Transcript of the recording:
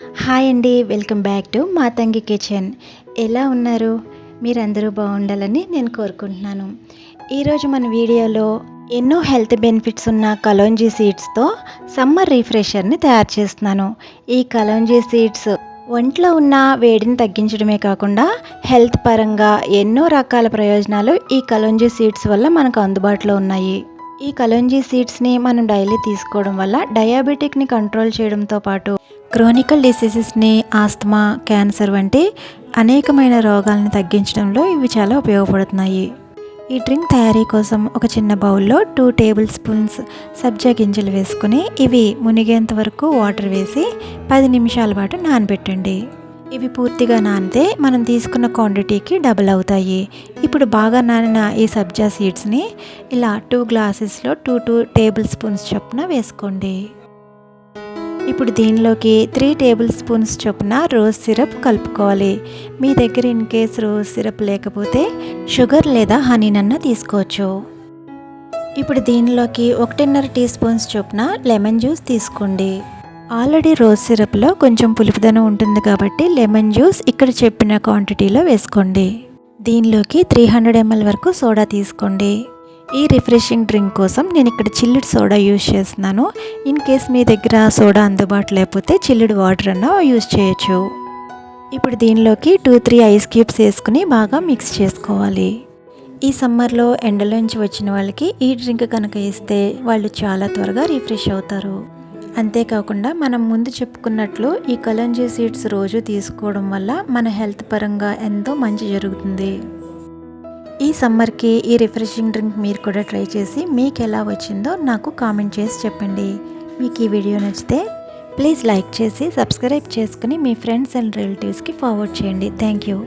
Hi అండి welcome back to Matangi kitchen. ఎలా ఉన్నారు? మీరందరూ బాగుండాలని నేను కోరుకుంటున్నాను. ఈరోజు మన వీడియోలో ఎన్నో హెల్త్ బెనిఫిట్స్ ఉన్న కలోంజీ సీడ్స్తో సమ్మర్ రిఫ్రెషర్ని తయారు చేస్తున్నాను. ఈ కలోంజీ సీడ్స్ ఒంట్లో ఉన్న వేడిని తగ్గించడమే కాకుండా హెల్త్ పరంగా ఎన్నో రకాల ప్రయోజనాలు ఈ కలోంజీ సీడ్స్ వల్ల మనకు అందుబాటులో ఉన్నాయి. ఈ కలోంజీ సీడ్స్ని మనం డైలీ తీసుకోవడం వల్ల డయాబెటిక్ని కంట్రోల్ చేయడంతో పాటు క్రోనికల్ డిసీజెస్ని ఆస్తమా క్యాన్సర్ వంటి అనేకమైన రోగాలను తగ్గించడంలో ఇవి చాలా ఉపయోగపడుతున్నాయి. ఈ డ్రింక్ తయారీ కోసం ఒక చిన్న బౌల్లో టూ టేబుల్ స్పూన్స్ సబ్జా గింజలు వేసుకుని ఇవి మునిగేంత వరకు వాటర్ వేసి పది నిమిషాల పాటు నానబెట్టండి. ఇవి పూర్తిగా నానితే మనం తీసుకున్న క్వాంటిటీకి డబుల్ అవుతాయి. ఇప్పుడు బాగా నానిన ఈ సబ్జా సీడ్స్ని ఇలా టూ గ్లాసెస్లో టూ టూ టేబుల్ స్పూన్స్ చొప్పున వేసుకోండి. ఇప్పుడు దీనిలోకి త్రీ టేబుల్ స్పూన్స్ చొప్పున రోజ్ సిరప్ కలుపుకోవాలి. మీ దగ్గర ఇన్ కేస్ రోజ్ సిరప్ లేకపోతే షుగర్ లేదా హనీనన్న తీసుకోవచ్చు. ఇప్పుడు దీనిలోకి ఒకటిన్నర టీ స్పూన్స్ చొప్పున లెమన్ జ్యూస్ తీసుకోండి. ఆల్రెడీ రోజ్ సిరప్లో కొంచెం పులుపుదనం ఉంటుంది కాబట్టి లెమన్ జ్యూస్ ఇక్కడ చెప్పిన క్వాంటిటీలో వేసుకోండి. దీనిలోకి త్రీ హండ్రెడ్ ఎంఎల్ వరకు సోడా తీసుకోండి. ఈ రిఫ్రెషింగ్ డ్రింక్ కోసం నేను ఇక్కడ చిల్లిడ్ సోడా యూజ్ చేస్తున్నాను. ఇన్ కేస్ మీ దగ్గర సోడా అందుబాటు లేకపోతే చిల్లిడ్ వాటర్ అన్న యూజ్ చేయొచ్చు. ఇప్పుడు దీనిలోకి టూ త్రీ ఐస్ క్యూబ్స్ వేసుకుని బాగా మిక్స్ చేసుకోవాలి. ఈ సమ్మర్లో ఎండలోంచి వచ్చిన వాళ్ళకి ఈ డ్రింక్ కనుక ఇస్తే వాళ్ళు చాలా త్వరగా రిఫ్రెష్ అవుతారు. అంతేకాకుండా మనం ముందు చెప్పుకున్నట్లు ఈ కలంజీ సీడ్స్ రోజు తీసుకోవడం వల్ల మన హెల్త్ పరంగా ఎంతో మంచి జరుగుతుంది. ఈ సమ్మర్కి ఈ రిఫ్రెషింగ్ డ్రింక్ మీరు కూడా ట్రై చేసి మీకు ఎలా వచ్చిందో నాకు కామెంట్ చేసి చెప్పండి. మీకు ఈ వీడియో నచ్చితే ప్లీజ్ లైక్ చేసి సబ్స్క్రైబ్ చేసుకుని మీ ఫ్రెండ్స్ అండ్ రిలేటివ్స్కి ఫార్వర్డ్ చేయండి. Thank you